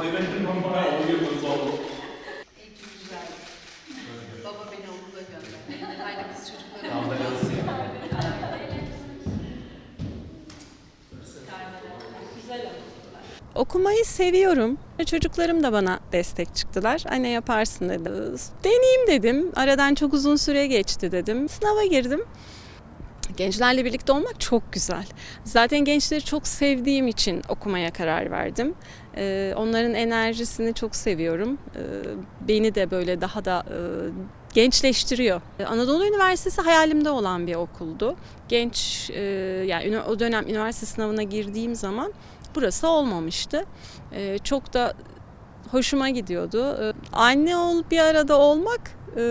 oluyor bu zorlu. Ey çok güzel. Baba beni okula gönder. Aynı kız çocukları. Tam da ama. Okumayı seviyorum. Çocuklarım da bana destek çıktılar. Anne yaparsın dedi. Deneyeyim dedim. Aradan çok uzun süre geçti dedim. Sınava girdim. Gençlerle birlikte olmak çok güzel. Zaten gençleri çok sevdiğim için okumaya karar verdim. Ee, onların enerjisini çok seviyorum. Ee, beni de böyle daha da e, gençleştiriyor. Ee, Anadolu Üniversitesi hayalimde olan bir okuldu. Genç, e, yani o dönem üniversite sınavına girdiğim zaman burası olmamıştı. Ee, çok da hoşuma gidiyordu. Anne ol bir arada olmak e,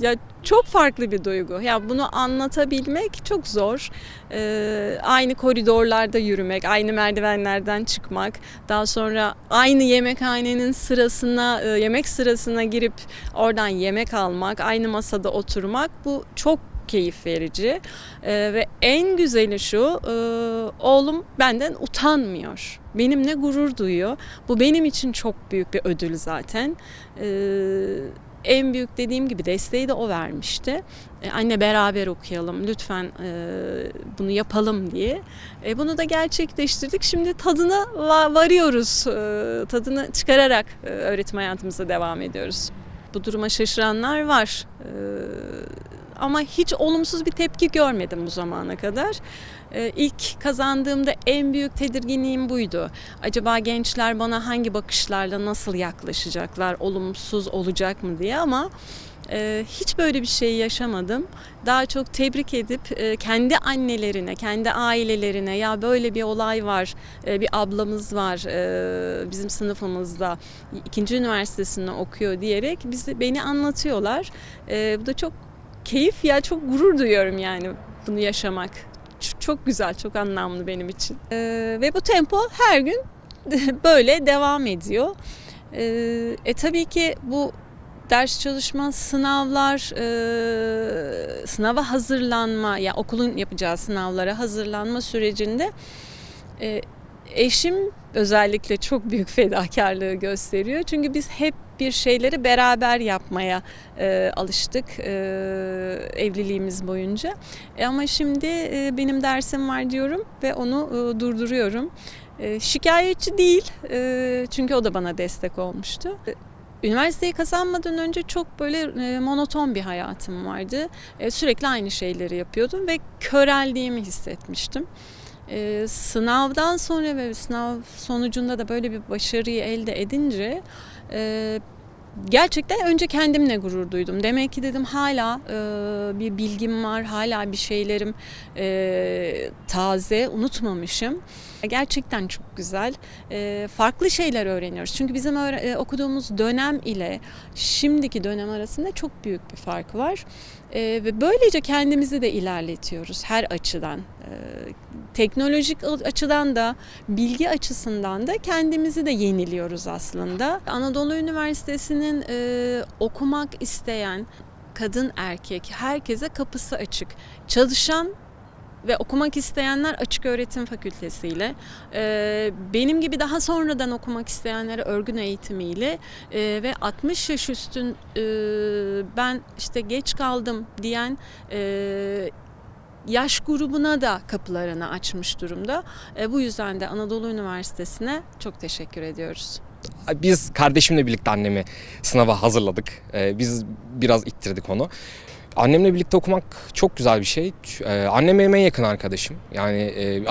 ya çok farklı bir duygu. Ya bunu anlatabilmek çok zor. Ee, aynı koridorlarda yürümek, aynı merdivenlerden çıkmak, daha sonra aynı yemekhanenin sırasına, e, yemek sırasına girip oradan yemek almak, aynı masada oturmak bu çok keyif verici. Ee, ve en güzeli şu, e, oğlum benden utanmıyor. Benimle gurur duyuyor. Bu benim için çok büyük bir ödül zaten. Ee, en büyük dediğim gibi desteği de o vermişti. E, anne beraber okuyalım lütfen e, bunu yapalım diye. E, bunu da gerçekleştirdik. Şimdi tadına va- varıyoruz. E, tadını çıkararak e, öğretim hayatımıza devam ediyoruz. Bu duruma şaşıranlar var. E, ama hiç olumsuz bir tepki görmedim bu zamana kadar. Ee, ilk kazandığımda en büyük tedirginliğim buydu. Acaba gençler bana hangi bakışlarla nasıl yaklaşacaklar, olumsuz olacak mı diye ama e, hiç böyle bir şey yaşamadım. Daha çok tebrik edip e, kendi annelerine, kendi ailelerine ya böyle bir olay var, e, bir ablamız var bizim sınıfımızda ikinci üniversitesinde okuyor diyerek bizi beni anlatıyorlar. Bu da çok keyif ya çok gurur duyuyorum yani bunu yaşamak. Çok güzel, çok anlamlı benim için. Ee, ve bu tempo her gün böyle devam ediyor. Ee, e tabii ki bu ders çalışma, sınavlar, e, sınava hazırlanma, ya okulun yapacağı sınavlara hazırlanma sürecinde e, eşim özellikle çok büyük fedakarlığı gösteriyor. Çünkü biz hep bir şeyleri beraber yapmaya e, alıştık e, evliliğimiz boyunca. E, ama şimdi e, benim dersim var diyorum ve onu e, durduruyorum. E, şikayetçi değil e, çünkü o da bana destek olmuştu. E, Üniversiteyi kazanmadan önce çok böyle e, monoton bir hayatım vardı. E, sürekli aynı şeyleri yapıyordum ve köreldiğimi hissetmiştim. Sınavdan sonra ve sınav sonucunda da böyle bir başarıyı elde edince e, gerçekten önce kendimle gurur duydum. Demek ki dedim hala e, bir bilgim var, hala bir şeylerim e, taze, unutmamışım. Gerçekten çok güzel. E, farklı şeyler öğreniyoruz. Çünkü bizim e, okuduğumuz dönem ile şimdiki dönem arasında çok büyük bir fark var. E, ve böylece kendimizi de ilerletiyoruz her açıdan. Teknolojik açıdan da bilgi açısından da kendimizi de yeniliyoruz aslında. Anadolu Üniversitesi'nin e, okumak isteyen kadın erkek herkese kapısı açık. Çalışan ve okumak isteyenler açık öğretim fakültesiyle, e, benim gibi daha sonradan okumak isteyenlere örgün eğitimiyle e, ve 60 yaş üstün e, ben işte geç kaldım diyen e, yaş grubuna da kapılarını açmış durumda. E, bu yüzden de Anadolu Üniversitesi'ne çok teşekkür ediyoruz. Biz kardeşimle birlikte annemi sınava hazırladık. Ee, biz biraz ittirdik onu. Annemle birlikte okumak çok güzel bir şey. Ee, annem benim en yakın arkadaşım. Yani e,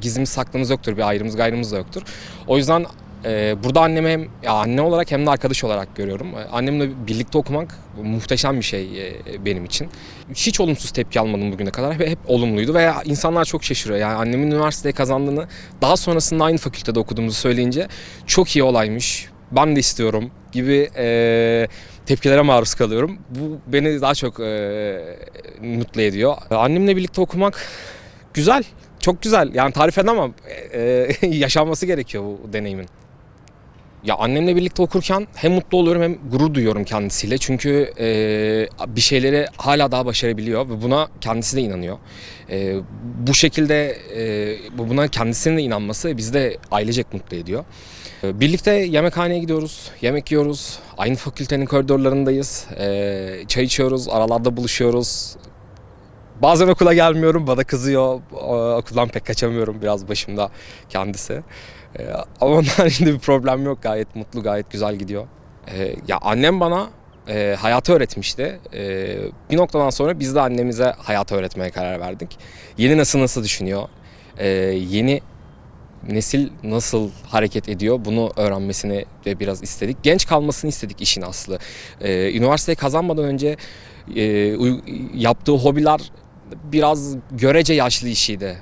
gizlimiz saklımız yoktur, bir ayrımız gayrımız da yoktur. O yüzden e, burada annemi hem ya anne olarak hem de arkadaş olarak görüyorum. E, Annemle birlikte okumak muhteşem bir şey e, benim için. Hiç olumsuz tepki almadım bugüne kadar ve hep olumluydu ve insanlar çok şaşırıyor. Yani annemin üniversiteye kazandığını daha sonrasında aynı fakültede okuduğumuzu söyleyince çok iyi olaymış. Ben de istiyorum gibi e, tepkilere maruz kalıyorum. Bu beni daha çok e, mutlu ediyor. Annemle birlikte okumak güzel, çok güzel. Yani tarif edemem. E, e, yaşanması gerekiyor bu deneyimin. Ya annemle birlikte okurken hem mutlu oluyorum hem gurur duyuyorum kendisiyle. Çünkü e, bir şeyleri hala daha başarabiliyor ve buna kendisi de inanıyor. E, bu şekilde e, bu- buna kendisinin de inanması bizi de ailecek mutlu ediyor. E, birlikte yemekhaneye gidiyoruz, yemek yiyoruz. Aynı fakültenin koridorlarındayız. E, çay içiyoruz, aralarda buluşuyoruz. Bazen okula gelmiyorum, bana kızıyor. Okuldan pek kaçamıyorum biraz başımda kendisi. Ee, ama onun haricinde bir problem yok. Gayet mutlu, gayet güzel gidiyor. Ee, ya annem bana e, hayatı öğretmişti. Ee, bir noktadan sonra biz de annemize hayatı öğretmeye karar verdik. Yeni nasıl nasıl düşünüyor? Yeni nesil nasıl hareket ediyor bunu öğrenmesini de biraz istedik. Genç kalmasını istedik işin aslı. Ee, üniversiteyi kazanmadan önce e, yaptığı hobiler biraz görece yaşlı işiydi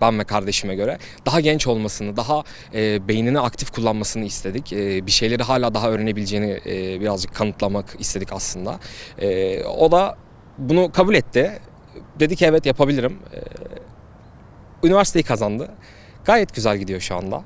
ben ve kardeşime göre. Daha genç olmasını, daha e, beynini aktif kullanmasını istedik. E, bir şeyleri hala daha öğrenebileceğini e, birazcık kanıtlamak istedik aslında. E, o da bunu kabul etti. Dedi ki evet yapabilirim. E, üniversiteyi kazandı. Gayet güzel gidiyor şu anda.